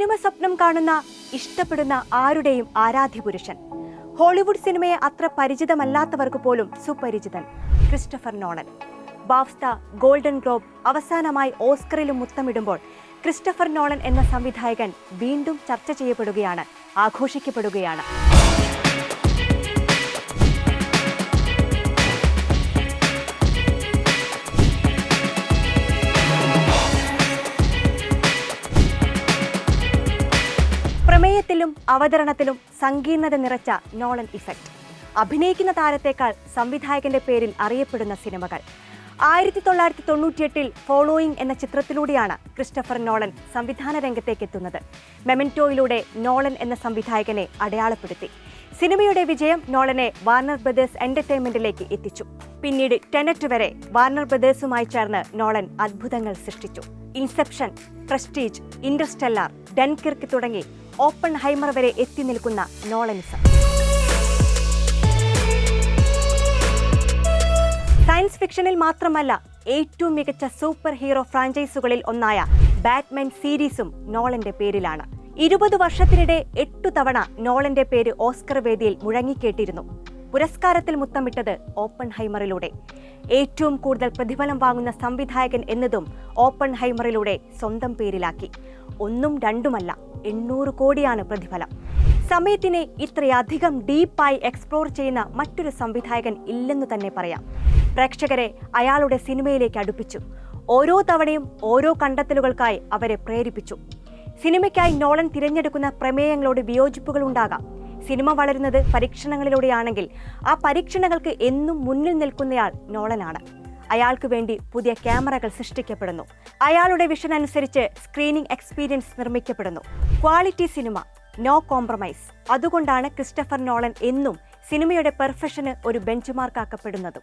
Cinema സ്വപ്നം കാണുന്ന ഇഷ്ടപ്പെടുന്ന ആരുടെയും ആരാധ്യ പുരുഷൻ ഹോളിവുഡ് സിനിമയെ അത്ര പരിചിതമല്ലാത്തവർക്ക് പോലും സുപരിചിതൻ Christopher Nolan. BAFTA Golden Globe അവസാനമായി ഓസ്കറിലും മുത്തമിടുമ്പോൾ ക്രിസ്റ്റഫർ നോളൻ എന്ന സംവിധായകൻ വീണ്ടും ചർച്ച ചെയ്യപ്പെടുകയാണ് ആഘോഷിക്കപ്പെടുകയാണ്. പ്രമേയത്തിലും അവതരണത്തിലും സങ്കീർണത നിറച്ച നോളൻ ഇഫക്റ്റ്. അഭിനയിക്കുന്ന താരത്തേക്കാൾ സംവിധായകന്റെ പേരിൽ അറിയപ്പെടുന്ന സിനിമകൾ. ആയിരത്തി തൊള്ളായിരത്തി തൊണ്ണൂറ്റിയെട്ടിൽ ഫോളോയിങ് എന്ന ചിത്രത്തിലൂടെയാണ് ക്രിസ്റ്റഫർ നോളൻ സംവിധാന രംഗത്തേക്ക് എത്തുന്നത് മെമെന്റോയിലൂടെ നോളൻ എന്ന സംവിധായകനെ അടയാളപ്പെടുത്തി. സിനിമയുടെ വിജയം നോളനെ വാർണർ ബ്രദേഴ്സ് എന്റർടൈൻമെന്റിലേക്ക് എത്തിച്ചു. പിന്നീട് ടെനറ്റ് വരെ വാർണർ ബ്രദേഴ്സുമായി ചേർന്ന് നോളൻ അത്ഭുതങ്ങൾ സൃഷ്ടിച്ചു. ഇൻസെപ്ഷൻ പ്രസ്റ്റീജ് ഇന്റർസ്റ്റെല്ലാർ ഡെൻകിർക്ക് തുടങ്ങി ഓപ്പൺ ഹൈമർ വരെ എത്തി നിൽക്കുന്ന നോളനിസം സയൻസ് ഫിക്ഷനിൽ മാത്രമല്ല ഏറ്റവും മികച്ച സൂപ്പർ ഹീറോ ഫ്രാഞ്ചൈസുകളിൽ ഒന്നായ ബാറ്റ്മാൻ സീരീസും നോളന്റെ പേരിലാണ്. ഇരുപത് വർഷത്തിനിടെ എട്ടു തവണ നോളന്റെ പേര് ഓസ്കർ വേദിയിൽ മുഴങ്ങിക്കേട്ടിരുന്നു. പുരസ്കാരത്തിൽ മുത്തമിട്ടത് ഓപ്പൺ ഹൈമറിലൂടെ ഏറ്റവും കൂടുതൽ പ്രതിഫലം വാങ്ങുന്ന സംവിധായകൻ എന്നതും ഓപ്പൺ ഹൈമറിലൂടെ സ്വന്തം പേരിലാക്കി. ഒന്നും രണ്ടുമല്ല എണ്ണൂറ് കോടിയാണ് പ്രതിഫലം. സമയത്തിനെ ഇത്രയധികം ഡീപ്പായി എക്സ്പ്ലോർ ചെയ്യുന്ന മറ്റൊരു സംവിധായകൻ ഇല്ലെന്നു തന്നെ പറയാം. പ്രേക്ഷകരെ അയാളുടെ സിനിമയിലേക്ക് അടുപ്പിച്ചു. ഓരോ തവണയും ഓരോ കണ്ടെത്തലുകൾക്കായി അവരെ പ്രേരിപ്പിച്ചു. സിനിമയ്ക്കായി നോളൻ തിരഞ്ഞെടുക്കുന്ന പ്രമേയങ്ങളോട് വിയോജിപ്പുകൾ ഉണ്ടാകാം. സിനിമ വളരുന്നത് പരീക്ഷണങ്ങളിലൂടെയാണെങ്കിൽ ആ പരീക്ഷണങ്ങൾക്ക് എന്നും മുന്നിൽ നിൽക്കുന്നയാൾ നോളനാണ്. അയാൾക്ക് വേണ്ടി പുതിയ ക്യാമറകൾ സൃഷ്ടിക്കപ്പെടുന്നു. അയാളുടെ വിഷൻ അനുസരിച്ച് സ്ക്രീനിംഗ് എക്സ്പീരിയൻസ് നിർമ്മിക്കപ്പെടുന്നു. ക്വാളിറ്റി സിനിമ നോ കോംപ്രമൈസ്. അതുകൊണ്ടാണ് ക്രിസ്റ്റഫർ നോളൻ എന്നും സിനിമയുടെ പെർഫെക്ഷന് ഒരു ബെഞ്ച് മാർക്കാക്കപ്പെടുന്നതും.